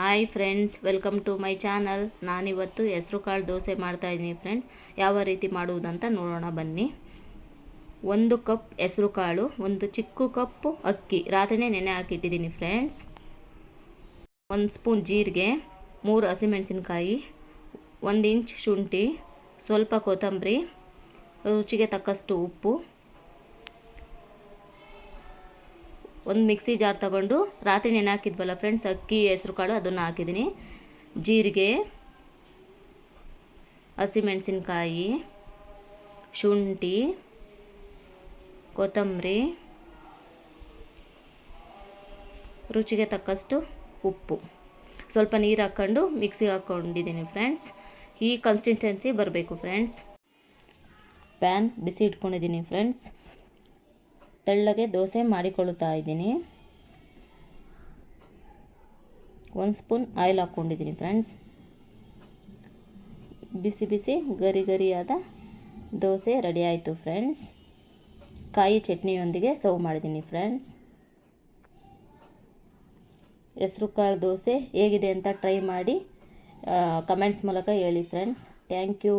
Hi friends, welcome to my channel. ನಾನಿವತ್ತು ಹೆಸ್ರು ಕಾಳು ದೋಸೆ ಮಾಡ್ತಾಯಿದ್ದೀನಿ ಫ್ರೆಂಡ್. ಯಾವ ರೀತಿ ಮಾಡುವುದಂತ ನೋಡೋಣ ಬನ್ನಿ. ಒಂದು ಕಪ್ ಹೆಸರು ಕಾಳು ಒಂದು ಚಿಕ್ಕ ಕಪ್ಪು ಅಕ್ಕಿ. ರಾತ್ರಿನೇ ನೆನೆ ಹಾಕಿಟ್ಟಿದ್ದೀನಿ ಫ್ರೆಂಡ್ಸ್. ಒಂದು ಸ್ಪೂನ್ ಜೀರಿಗೆ, ಮೂರು ಹಸಿಮೆಣಸಿನ್ಕಾಯಿ, ಒಂದು ಇಂಚ್ ಶುಂಠಿ, ಸ್ವಲ್ಪ ಕೊತ್ತಂಬರಿ, ರುಚಿಗೆ ತಕ್ಕಷ್ಟು ಉಪ್ಪು ಒಂದು ಮಿಕ್ಸಿ ಜಾರ್ ತಗೊಂಡು ರಾತ್ರಿ ನೆನೆ ಹಾಕಿದ್ವಲ್ಲ ಫ್ರೆಂಡ್ಸ್ ಅಕ್ಕಿ ಹೆಸರು ಕಾಳು ಅದನ್ನು ಹಾಕಿದ್ದೀನಿ. ಜೀರಿಗೆ, ಹಸಿಮೆಣಸಿನ್ಕಾಯಿ, ಶುಂಠಿ, ಕೊತ್ತಂಬರಿ, ರುಚಿಗೆ ತಕ್ಕಷ್ಟು ಉಪ್ಪು. ಸ್ವಲ್ಪ ನೀರು ಹಾಕ್ಕೊಂಡು ಮಿಕ್ಸಿಗೆ ಹಾಕ್ಕೊಂಡಿದ್ದೀನಿ ಫ್ರೆಂಡ್ಸ್ ಈ ಕನ್ಸಿಸ್ಟೆನ್ಸಿ ಬರಬೇಕು ಫ್ರೆಂಡ್ಸ್ ಪ್ಯಾನ್ ಬಿಸಿ ಇಟ್ಕೊಂಡಿದ್ದೀನಿ ಫ್ರೆಂಡ್ಸ್ ತೆಳ್ಳಗೆ ದೋಸೆ ಮಾಡಿಕೊಳ್ಳುತ್ತಾ ಇದ್ದೀನಿ. ಒಂದು ಸ್ಪೂನ್ ಆಯಿಲ್ ಹಾಕ್ಕೊಂಡಿದ್ದೀನಿ ಫ್ರೆಂಡ್ಸ್. ಬಿಸಿ ಬಿಸಿ ಗರಿ ಗರಿಯಾದ ದೋಸೆ ರೆಡಿ ಆಯಿತು ಫ್ರೆಂಡ್ಸ್. ಕಾಯಿ ಚಟ್ನಿಯೊಂದಿಗೆ ಸರ್ವ್ ಮಾಡಿದ್ದೀನಿ ಫ್ರೆಂಡ್ಸ್. ಹೆಸರು ಕಾಳು ದೋಸೆ ಹೇಗಿದೆ ಅಂತ ಟ್ರೈ ಮಾಡಿ ಕಮೆಂಟ್ಸ್ ಮೂಲಕ ಹೇಳಿ ಫ್ರೆಂಡ್ಸ್. Thank you.